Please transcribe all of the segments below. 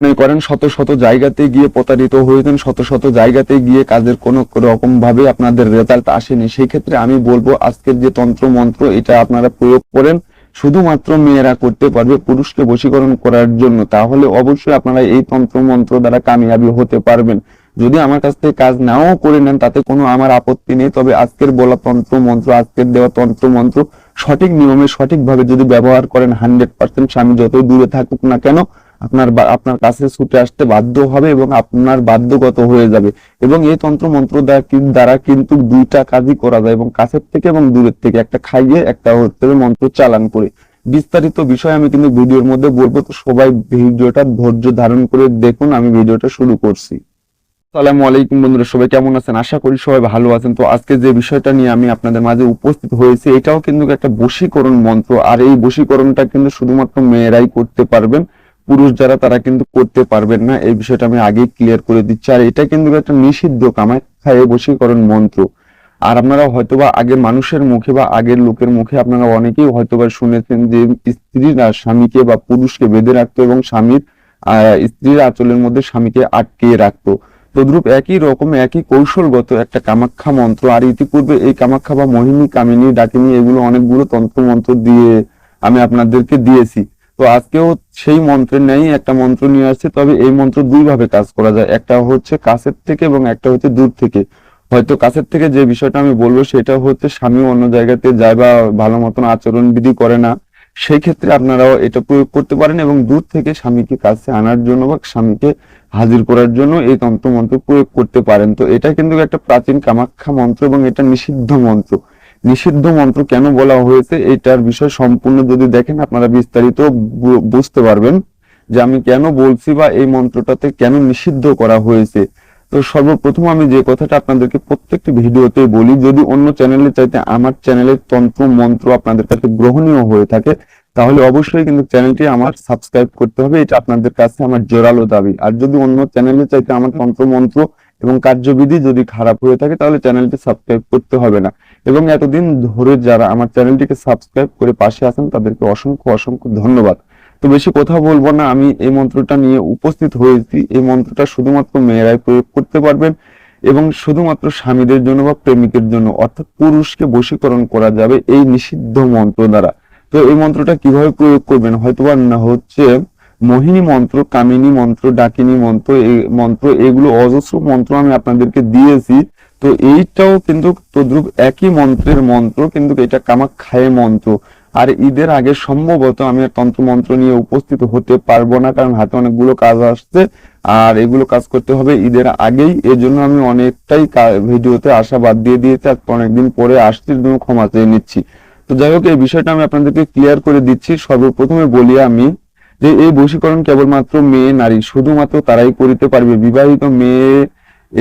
মনে করেন শত শত জায়গাতে গিয়ে প্রতারিত হয়েছেন, শত শত জায়গাতে গিয়ে কাজের কোনো রকম ভাবে আপনাদের রেজাল্ট আসেনি। সেই ক্ষেত্রে আমি বলব, আজকের যে তন্ত্র মন্ত্র এটা আপনারা প্রয়োগ করেন। শুধুমাত্র মেয়েরা করতে পারবে, পুরুষকে বশীকরণ করার জন্য। তাহলে অবশ্যই আপনারা এই তন্ত্র মন্ত্র দ্বারা কামিয়াবি হতে পারবেন। যদি আমার কাছ থেকে কাজ নাও করে নেন, তাতে কোনো আমার আপত্তি নেই। তবে আজকের বলা তন্ত্র মন্ত্র আজকের দেওয়া তন্ত্র মন্ত্র সঠিক নিয়মে সঠিকভাবে যদি ব্যবহার করেন হান্ড্রেড পার্সেন্ট স্বামী যতই দূরে থাকুক না কেন আপনার আপনার কাছে ছুটে আসতে বাধ্য হবে এবং আপনার বাধ্যগত হয়ে যাবে। এবং এই তন্ত্র মন্ত্র দ্বারা কিন্তু দুইটা কাজই করা যায় এবং কাছের থেকে এবং দূরের থেকে, একটা খাইয়ে, একটা হচ্ছে মন্ত্র চালান করে। বিস্তারিত বিষয় আমি কিন্তু ভিডিওর মধ্যে বলব, তো সবাই ভিডিওটা ধৈর্য ধারণ করে দেখুন, আমি ভিডিওটা শুরু করছি। আসসালামু আলাইকুম বন্ধুরা, সবাই কেমন আছেন? আশা করি সবাই ভালো আছেন। তো আজকে যে বিষয়টা নিয়ে আমি আপনাদের মাঝে উপস্থিত হয়েছি, এটাও কিন্তু একটা বশীকরণ মন্ত্র। আর এই বশীকরণটা কিন্তু শুধুমাত্র মেয়েরাই করতে পারবেন। পুরুষ যারা, তারা কিন্তু করতে পারবেন না। এই বিষয়টা আমি আগেই ক্লিয়ার করে দিচ্ছি। আর এটা কিন্তু একটা নিষিদ্ধ কামায়, খায় বশীকরণ মন্ত্র। আর আপনারা হয়তোবা আগের মানুষের মুখে বা আগের লোকের মুখে আপনারা অনেকেই হয়তোবা শুনেছেন যে স্ত্রীরা স্বামীকে বা পুরুষকে বেঁধে রাখতো এবং স্বামীর স্ত্রীর আঁচলের মধ্যে স্বামীকে আটকে রাখতো। তদ্রূপ একই রকম, একই কৌশলগত একটা কামাখ্যা মন্ত্র। আর ইতিপূর্বে এই কামাখ্যা বা মোহিনী কামিনী, ডাকিনী, এগুলো অনেকগুলো তন্ত্র মন্ত্র দিয়ে আমি আপনাদেরকে দিয়েছি। তো আজকেও সেই মন্ত্রের ন্যায় একটা মন্ত্র নিয়ে আসছে। তবে এই মন্ত্র দুই ভাবে কাজ করা যায়। একটা হচ্ছে কাছের থেকে এবং একটা হচ্ছে দূর থেকে। হয়তো কাছের থেকে যে বিষয়টা আমি বলব সেটা হচ্ছে স্বামী অন্য জায়গাতে যায় বা ভালো মতন আচরণ বিধি করে না। সেই ক্ষেত্রে আপনারাও এটা প্রয়োগ করতে পারেন এবং দূর থেকে স্বামীকে কাছে আনার জন্য বা স্বামীকে হাজির করার জন্য এই তন্ত্র মন্ত্র প্রয়োগ করতে পারেন। তো এটা কিন্তু একটা প্রাচীন কামাখ্যা মন্ত্র এবং এটা নিষিদ্ধ মন্ত্র। নিষিদ্ধ মন্ত্র কেন বলা হয়েছে এটার বিষয় সম্পূর্ণ যদি দেখেন আপনারা বিস্তারিত বুঝতে পারবেন যে আমি কেন বলছি বা এই মন্ত্রটাতে কেন নিষিদ্ধ করা হয়েছে। তো সর্বপ্রথম আমি যে কথাটা আপনাদেরকে প্রত্যেকটি ভিডিওতে বলি, যদি অন্য চ্যানেলে চাইতে আমার চ্যানেলের তন্ত্র মন্ত্র আপনাদের কাছে গ্রহণীয় হয়ে থাকে, তাহলে অবশ্যই কিন্তু চ্যানেলটি আমার সাবস্ক্রাইব করতে হবে, এটা আপনাদের কাছে আমার জোরালো দাবি। আর যদি অন্য চ্যানেলে চাইতে আমার তন্ত্র মন্ত্র এবং কার্যবিধি যদি খারাপ হয়ে থাকে, তাহলে চ্যানেলটি সাবস্ক্রাইব করতে হবে না। এবং এতদিন ধরে যারা আমার চ্যানেলটিকে সাবস্ক্রাইব করে পাশে আছেন, তাদেরকে অসংখ্য অসংখ্য ধন্যবাদ। তো বেশি কথা বলব না, আমি এই মন্ত্রটা নিয়ে উপস্থিত হয়েছি। এই মন্ত্রটা শুধুমাত্র মেয়েরাই প্রয়োগ করতে পারবেন এবং শুধুমাত্র স্বামীদের জন্য বা প্রেমিকের জন্য, অর্থাৎ পুরুষকে বশীকরণ করা যাবে এই নিষিদ্ধ মন্ত্র দ্বারা। তো এই মন্ত্রটা কীভাবে প্রয়োগ করবেন? হয়তোবা না হচ্ছে মোহিনী মন্ত্র, কামিনী মন্ত্র, ডাকিনী মন্ত্র এই মন্ত্র, এগুলো অজস্র মন্ত্র আমি আপনাদেরকে দিয়েছি। তো এইটাও কিন্তু তদ্রুপ একই মন্ত্রের মন্ত্র, কিন্তু এটা কামাখ্যায় মন্ত্র। আর ঈদের আগে সম্ভবত আমি তন্ত্র মন্ত্র নিয়ে উপস্থিত হতে পারব না, কারণ হাতে অনেকগুলো কাজ আসছে। আর এগুলো কাজ করতে হবে ঈদের আগেই, এজন্য আমি অনেকটাই ভিডিওতে আসা বাদ দিয়ে দিয়েছি, আর অনেকদিন পরে আসছি জন্য ক্ষমা চেয়ে নিচ্ছি। তো যাই হোক, এই বিষয়টা আমি আপনাদেরকে ক্লিয়ার করে দিচ্ছি। সর্বপ্রথমে বলি আমি যে, এই বশীকরণ কেবলমাত্র মেয়ে নারী, শুধুমাত্র তারাই করিতে পারবে। বিবাহিত মেয়ে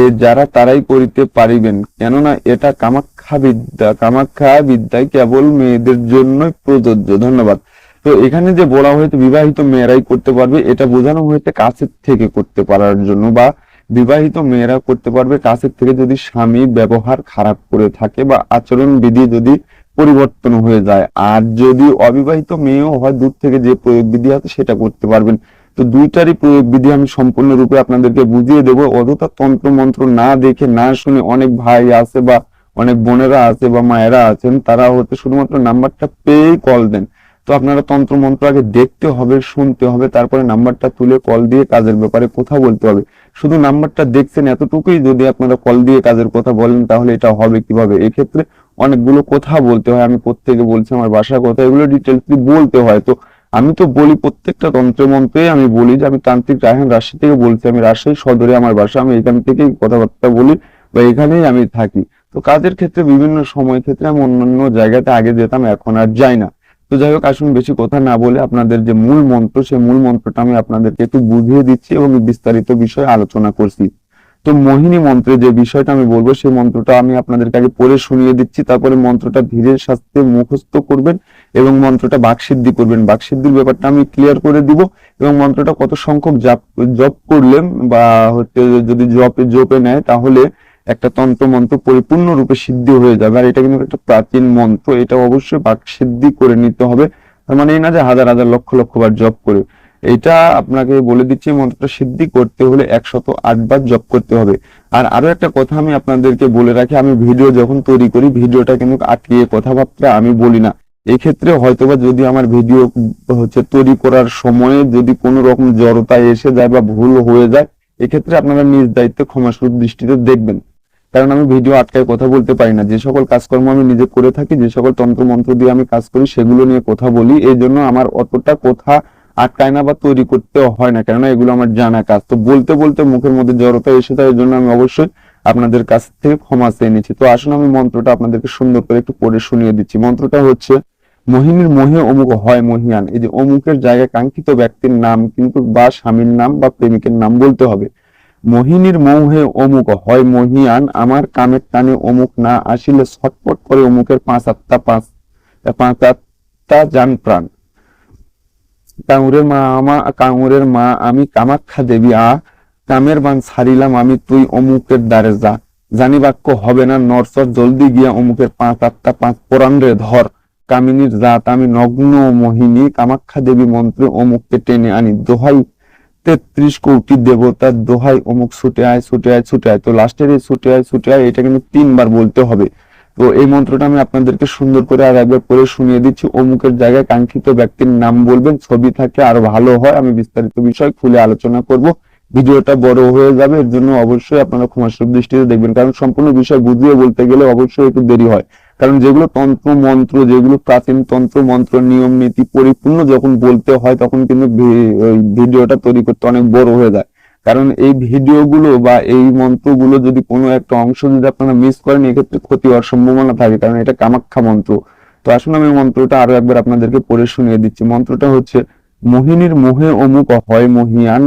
এ যারা তারাই করিতে পারিবেন। কেননা এটা কামাখ্যা বিদ্যা কামাখ্যা বিদ্যায় কেবল মেয়েদের জন্যই প্রযোজ্য। ধন্যবাদ। তো এখানে যে বলা হয়েছে বিবাহিত মেয়েরাই করতে পারবে, এটা বোঝানো হয়েছে কাছের থেকে করতে পারার জন্য বা বিবাহিত মেয়েরা করতে পারবে কাছের থেকে যদি স্বামী ব্যবহার খারাপ করে থাকে বা আচরণ বিধি যদি পরিবর্তন হয়ে যায়। আর যদি অবিবাহিত মেয়েও হয়, দূর থেকে যে প্রয়োগ বিধি আছে সেটা করতে পারবেন। তো দুইটারই প্রয়োগ বিধি আমি সম্পূর্ণরূপে আপনাদেরকে বুঝিয়ে দেবো। অযথা তন্ত্র মন্ত্র না দেখে, না শুনে অনেক ভাই আছে বা অনেক বোনেরা আছে বা মায়েরা আছেন, তারা হচ্ছে শুধুমাত্র নাম্বারটা পেয়েই কল দেন। তো আপনারা তন্ত্র মন্ত্র আগে দেখতে হবে, শুনতে হবে, তারপরে নাম্বারটা তুলে কল দিয়ে কাজের ব্যাপারে কথা বলতে হবে। শুধু নাম্বারটা দেখছেন এতটুকুই যদি আপনারা কল দিয়ে কাজের কথা বলেন, তাহলে এটা হবে কীভাবে? এক্ষেত্রে অনেকগুলো কথা বলতে হয়। আমি প্রত্যেকে বলছি আমার বাসার কথা, এগুলো ডিটেলস বলতে হয়। তো আমি তো বলি প্রত্যেকটা তন্ত্র মন্ত্রে আমি বলি যে আমি তান্ত্রিক রায়হান রাজশাহী থেকে বলছি, আমি রাজশাহী সদরে আমার বাসা, আমি এখান থেকেই কথাবার্তা বলি বা এখানেই আমি থাকি। তো কাজের ক্ষেত্রে বিভিন্ন সময় ক্ষেত্রে আমি অন্যান্য জায়গাতে আগে যেতাম, এখন আর যাই না। তো যাই হোক, আসুন বেশি কথা না বলে আপনাদের যে মূল মন্ত্র, সেই মূল মন্ত্রটা আমি আপনাদেরকে একটু বুঝিয়ে দিচ্ছি এবং বিস্তারিত বিষয়ে আলোচনা করছি। তো মোহিনী মন্ত্রে যে বিষয়টা আমি বলব, সেই মন্ত্রটা আমি আপনাদেরকে আগে পড়ে শুনিয়ে দিচ্ছি, তারপরে মন্ত্রটা ধীরে সাস্তে মুখস্থ করবেন। এবং মন্ত্রটা বাকসিদ্ধি করবেন। বাকসিদ্ধির ব্যাপারটা আমি ক্লিয়ার করে দিব এবং মন্ত্রটা কত সংখ্যক জাপ, জপ করলে বা হচ্ছে যদি জপে জপে নেয় তাহলে একটা তন্ত্র মন্ত্র পরিপূর্ণ রূপে সিদ্ধি হয়ে যাবে। আর এটা কিন্তু একটা প্রাচীন মন্ত্র, এটা অবশ্যই বাকসিদ্ধি করে নিতে হবে। তার মানে এই না যে হাজার হাজার, লক্ষ লক্ষ বার জপ করে। এটা আপনাকে বলে দিচ্ছি, মন্ত্রটা সিদ্ধি করতে হলে একশত আটবার জপ করতে হবে। আর আরও একটা কথা আমি আপনাদেরকে বলে রাখি, আমি ভিডিও যখন তৈরি করি, ভিডিওটা কিন্তু আটকিয়ে কথাবার্তা আমি বলি না। এক্ষেত্রে হয়তোবা যদি আমার ভিডিও হচ্ছে তৈরি করার সময়ে যদি কোনো রকম জড়তা এসে যায় বা ভুল হয়ে যায়, এক্ষেত্রে আপনারা নিজ দায়িত্বে ক্ষমাসুর দৃষ্টিতে দেখবেন। কারণ আমি ভিডিও আটকায় কথা বলতে পারি না। যে সকল কাজকর্ম আমি নিজে করে থাকি, যে সকল তন্ত্র মন্ত্র দিয়ে আমি কাজ করি, সেগুলো নিয়ে কথা বলি, এই জন্য আমার অতটা কথা আটকায় না বা তৈরি করতে হয় না। কেননা এগুলো আমার জানা কাজ। তো বলতে বলতে মুখের মধ্যে জড়তা এসে এই জন্য আমি অবশ্যই আপনাদের কাছ থেকে ক্ষমা চেয়ে নিচ্ছি। তো আসুন আমি মন্ত্রটা আপনাদেরকে সুন্দর করে একটু পড়ে শুনিয়ে দিচ্ছি। মন্ত্রটা হচ্ছে মোহিনীর মোহে অমুক হয় মহিয়ান। এই যে অমুকের জায়গায় কাঙ্ক্ষিত ব্যক্তির নাম কিন্তু বা স্বামীর নাম বা প্রেমিকের নাম বলতে হবে। মোহিনীর মোহে অমুক হয় মহিয়ান, আমার কামের টানে অমুক না আসিলে ছটপট করে অমুকের পাঁচ আত্মা, পাঁচ পাঁচ আত্মা যান প্রাণ। কাঙুরের মা আমা, কাঙুরের মা আমি কামাখ্যা দেবী, আ কামের বান ছাড়িলাম আমি, তুই অমুকের দ্বারে যা। জানি বাক্য হবে না, নরসর জলদি গিয়া অমুকের পাঁচ আত্মা, পাঁচ পরাণ রে ধর। কামিনীর জাত, আমি নগ্ন মোহিনী, কামাখ্যা দেবী মন্ত্রে অমুককে টেনে আনি দোহাই। তেত্রিশ কোটি দেবতার দোহাই, অমুক ছুটে আয় ছুটে আয় ছুটে আয়। তো লাস্টের এই ছুটে আয় ছুটে আয়, এটা কিন্তু তিনবার বলতে হবে। তো এই মন্ত্রটা আমি আপনাদেরকে সুন্দর করে আর একবার পরে শুনিয়ে দিচ্ছি। অমুকের জায়গায় কাঙ্ক্ষিত ব্যক্তির নাম বলবেন, ছবি থাকে, আর ভালো হয়। আমি বিস্তারিত বিষয় খুলে আলোচনা করব। ভিডিওটা বড় হয়ে যাবে, এর জন্য অবশ্যই আপনারা ক্ষমাসুর দৃষ্টিতে দেখবেন। কারণ সম্পূর্ণ বিষয় বুঝিয়ে বলতে গেলে অবশ্যই একটু দেরি হয়। কারণ যেগুলো তন্ত্র মন্ত্র, যেগুলো প্রাচীন তন্ত্র, মন্ত্র, নিয়ম, নীতি পরিপূর্ণ যখন বলতে হয় তখন কিন্তু ভিডিওটা তৈরি করতে অনেক বড় হয়ে যায়। কারণ এই ভিডিওগুলো বা এই মন্ত্রগুলো যদি কোনো একটা অংশ যদি আপনারা মিস করেন, এক্ষেত্রে ক্ষতি হওয়ার সম্ভাবনা থাকে। কারণ এটা কামাখ্যা মন্ত্র। তো আসলে আমি মন্ত্রটা আরও একবার আপনাদেরকে পড়ে শুনিয়ে দিচ্ছি। মন্ত্রটা হচ্ছে, মোহিনীর মোহে অমুক হয় মহিয়ান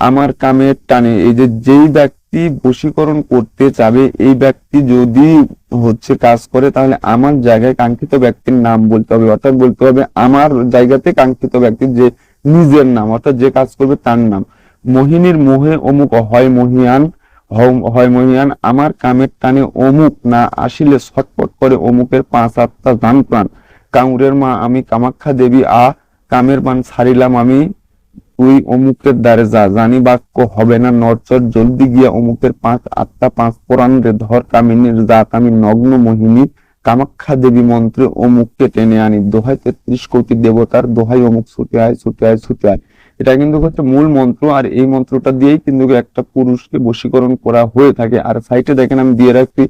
আমার কামের টানে। এই যে যেই ব্যক্তি বশীকরণ করতে চাবে, এই ব্যক্তি যদি হচ্ছে কাজ করে, তাহলে আমার জায়গায় কাঙ্ক্ষিত ব্যক্তির নাম বলতে হবে। অর্থাৎ বলতে হবে, আমার জায়গাতে কাঙ্ক্ষিত ব্যক্তির যে নিজের নাম, অর্থাৎ যে কাজ করবে তার নাম। মোহিনীর মোহে অমুক হয় মহিয়ান হয় মহিয়ান, আমার কামের টানে অমুক না আসিলে ছটপট করে অমুকের পাঁচ আত্মা জান প্রাণ। কাউরের মা আমি কামাখ্যা দেবী, আ, কামের পান ছাড়িলাম আমি তুই অমুকের দ্বারে যা, জানি বাক্য হবে না, নরচর জলদি গিয়া অমুকের পাঁচ আত্মা, পাঁচ পরাণ রে ধর কামিনীর জাত। আমি নগ্ন মোহিনী, কামাখ্যা দেবী মন্ত্রে অমুককে টেনে আনি। দোহাই তেত্রিশ কোটি দেবতার দোহাই অমুক ছুটে আয় ছুটে আয় ছুটে আয়। এটা কিন্তু হচ্ছে মূল মন্ত্র, আর এই মন্ত্রটা দিয়েই কিন্তু একটা পুরুষকে বশীকরণ করা হয়ে থাকে। আর সাইটে দেখেন আমি দিয়ে রাখছি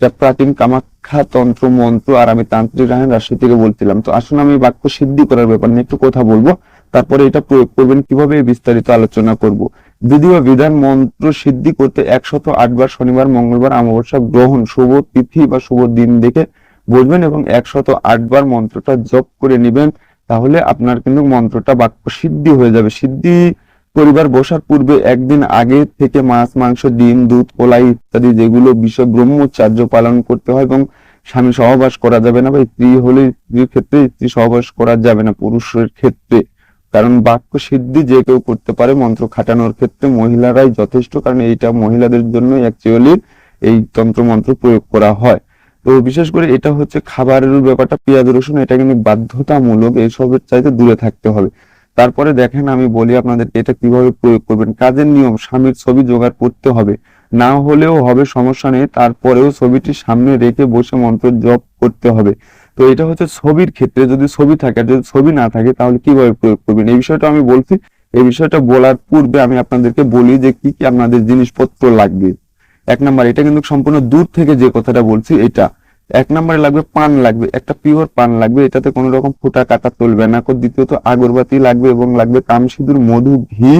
এটা প্রাচীন কামাখ্যা তন্ত্র মন্ত্র আর আমি তান্ত্রিক রায়ন রাশি থেকে বলছিলাম তো আসুন আমি বাক্য সিদ্ধি করার ব্যাপার নিয়ে একটু কথা বলব। তারপরে এটা প্রয়োগ করবেন, কীভাবে বিস্তারিত আলোচনা করব। বা বিধান মন্ত্র সিদ্ধি করতে একশত আটবার শনিবার, মঙ্গলবার, অমাবস্যা গ্রহণ, শুভ তিথি বা শুভ দিন দেখে বলবেন এবং একশত আটবার মন্ত্রটা জপ করে নেবেন, তাহলে আপনার কিন্তু মন্ত্রটা বাক্য সিদ্ধি হয়ে যাবে। সিদ্ধি পরিবার বসার পূর্বে একদিন আগে থেকে মাছ, মাংস, ডিম, দুধ, কলাই ইত্যাদি যেগুলো বিষয় ব্রহ্মচার্য পালন করতে হয় এবং স্বামী সহবাস করা যাবে না বা স্ত্রী হলে স্ত্রীর ক্ষেত্রে স্ত্রী সহবাস করা যাবে না পুরুষের ক্ষেত্রে। কারণ বাক্য সিদ্ধি যে কেউ করতে পারে মন্ত্র খাটানোর ক্ষেত্রে মহিলারাই যথেষ্ট, কারণ এইটা মহিলাদের জন্য অ্যাকচুয়ালি এই তন্ত্র মন্ত্র প্রয়োগ করা হয়। তো বিশেষ করে এটা হচ্ছে খাবারের ব্যাপারটা, পেঁয়াজ, রসুন, এটা কিন্তু বাধ্যতামূলক এইসবের চাইতে দূরে থাকতে হবে। তারপরে দেখেন আমি বলি আপনাদের, এটা কীভাবে প্রয়োগ করবেন? কাজের নিয়ম, স্বামীর ছবি জোগাড় করতে হবে। না হলেও হবে সমস্যা নেই, তারপরেও ছবিটি সামনে রেখে বসে মন্ত্র জপ করতে হবে। তো এটা হচ্ছে ছবির ক্ষেত্রে, যদি ছবি থাকে, যদি ছবি না থাকে, তাহলে কীভাবে প্রয়োগ করবেন? এই বিষয়টা আমি বলছি, এই বিষয়টা বলার পূর্বে আমি আপনাদেরকে বলি যে কি কি আপনাদের জিনিসপত্র লাগবে। এক নাম্বার, এটা কিন্তু সম্পূর্ণ দূর থেকে যে কথাটা বলছি, এটা এক নম্বরে লাগবে পান লাগবে, একটা পিওর পান লাগবে, এটাতে কোনো রকম ফুটা কাটা তুলবে না। কো দ্বিতীয়ত আগরবাতি লাগবে এবং লাগবে কামসিঁদুর, মধু, ঘি,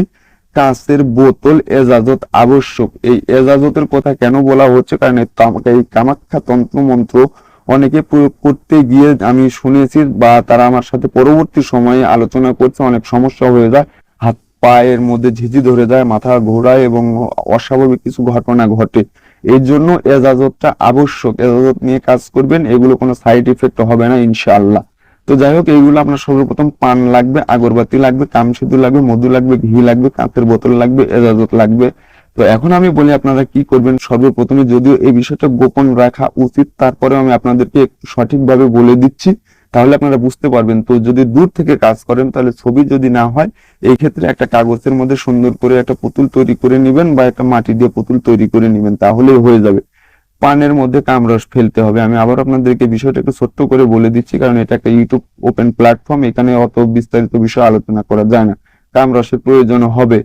কাঁচের বোতল, এজাজত আবশ্যক। এই এজাজতের কথা কেন বলা হচ্ছে? কারণ এই কামাখ্যা তন্ত্র মন্ত্র অনেকে প্রয়োগ করতে গিয়ে আমি শুনেছি বা তারা আমার সাথে পরবর্তী সময়ে আলোচনা করছে, অনেক সমস্যা হয়ে যায় হাত পায়ের মধ্যে ঝিঝি ধরে যায়, মাথা ঘোরায় এবং অস্বাভাবিক কিছু ঘটনা ঘটে। এর জন্য এজাজতটা আবশ্যক। এজাজত নিয়ে কাজ করবেন, এগুলো কোনো সাইড ইফেক্ট হবে না, ইনশাআল্লাহ। তো যাই হোক, এইগুলো আপনার সর্বপ্রথম পান লাগবে, আগরবাতি লাগবে কামসিদু লাগবে, মধু লাগবে, ঘি লাগবে, কাঁচের বোতল লাগবে, এজাজত লাগবে। তো এখন আমি বলি আপনারা কি করবেন সর্বপ্রথমে, যদিও এই বিষয়টা গোপন রাখা উচিত তারপরে আমি আপনাদেরকে একটু সঠিকভাবে বলে দিচ্ছি। তাহলে আপনারা বুঝতে পারবেন তো যদি দূর থেকে কাজ করেন, তাহলে ছবি যদি না হয়, এই ক্ষেত্রে একটা কাগজের মধ্যে সুন্দর করে একটা পুতুল তৈরি করে নেবেন বা একটা মাটি দিয়ে পুতুল তৈরি করে নেবেন, তাহলেই হয়ে যাবে। পানের মধ্যে কামরস ফেলতে হবে। আমি আবার আপনাদেরকে বিষয়টা একটু ছোট্ট করে বলে দিচ্ছি, কারণ এটা একটা ইউটিউব ওপেন প্ল্যাটফর্ম এখানে অত বিস্তারিত বিষয় আলোচনা করা যায় না। কামরসের প্রয়োজন হবে।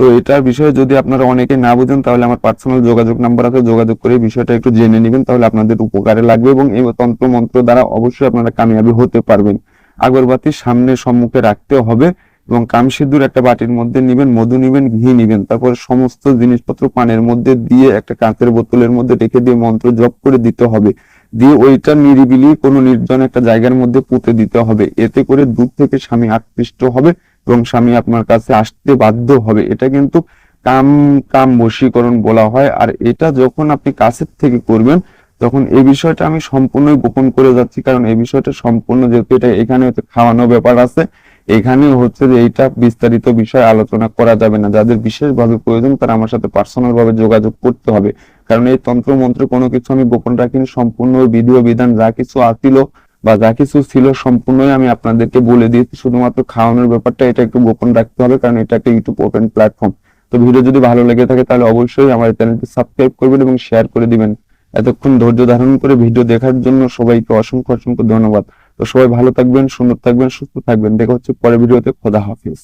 তো এটার বিষয়ে যদি আপনারা অনেকে না বুঝেন, তাহলে আমার পার্সোনাল যোগাযোগ নাম্বার আছে, যোগাযোগ করে বিষয়টা একটু জেনে নেবেন, তাহলে আপনাদের উপকারে লাগবে এবং এই তন্ত্র মন্ত্র দ্বারা অবশ্যই আপনারা কামিয়াবি হতে পারবেন। আগরবাতি সামনে সম্মুখে রাখতে হবে এবং কাম সিঁদুর একটা বাটির মধ্যে নিবেন, মধু নিবেন, ঘি নিবেন, তারপর সমস্ত জিনিসপত্র পানের মধ্যে দিয়ে একটা কাঁচের বোতলের মধ্যে রেখে দিয়ে মন্ত্র জপ করে দিতে হবে। দিয়ে ওইটা নিরিবিলি কোনো নির্জন একটা জায়গার মধ্যে পুঁতে দিতে হবে। এতে করে দূর থেকে স্বামী আকৃষ্ট হবে। এবং স্বামী আপনার কাছে আসতে বাধ্য হবে। এটা কিন্তু কাম কাম বশীকরণ বলা হয়। আর এটা যখন আপনি কাছের থেকে করবেন, তখন এই বিষয়টা আমি সম্পূর্ণই গোপন করে যাচ্ছি। কারণ এই বিষয়টা সম্পূর্ণ যেহেতু এটা এখানে হচ্ছে খাওয়ানো ব্যাপার আছে এখানে হচ্ছে যে এইটা বিস্তারিত বিষয় আলোচনা করা যাবে না। যাদের বিশেষভাবে প্রয়োজন, তারা আমার সাথে পার্সোনাল ভাবে যোগাযোগ করতে হবে। কারণ এই তন্ত্র মন্ত্র কোনো কিছু আমি গোপন রাখিনি, সম্পূর্ণ বিধি ও বিধান যা কিছু আসিল বা যা কিছু ছিল সম্পূর্ণই আমি আপনাদেরকে বলে দিয়েছি। শুধুমাত্র খাওয়ানোর ব্যাপারটা এটা একটু গোপন রাখতে হবে, কারণ এটা একটা ইউটিউব ওপেন প্ল্যাটফর্ম তো ভিডিও যদি ভালো লেগে থাকে তাহলে অবশ্যই আমার চ্যানেলটি সাবস্ক্রাইব করবেন এবং শেয়ার করে দিবেন। এতক্ষণ ধৈর্য ধারণ করে ভিডিও দেখার জন্য সবাইকে অসংখ্য অসংখ্য ধন্যবাদ। তো সবাই ভালো থাকবেন, সুন্দর থাকবেন, সুস্থ থাকবেন। দেখা হচ্ছে পরের ভিডিওতে। খোদা হাফিজ।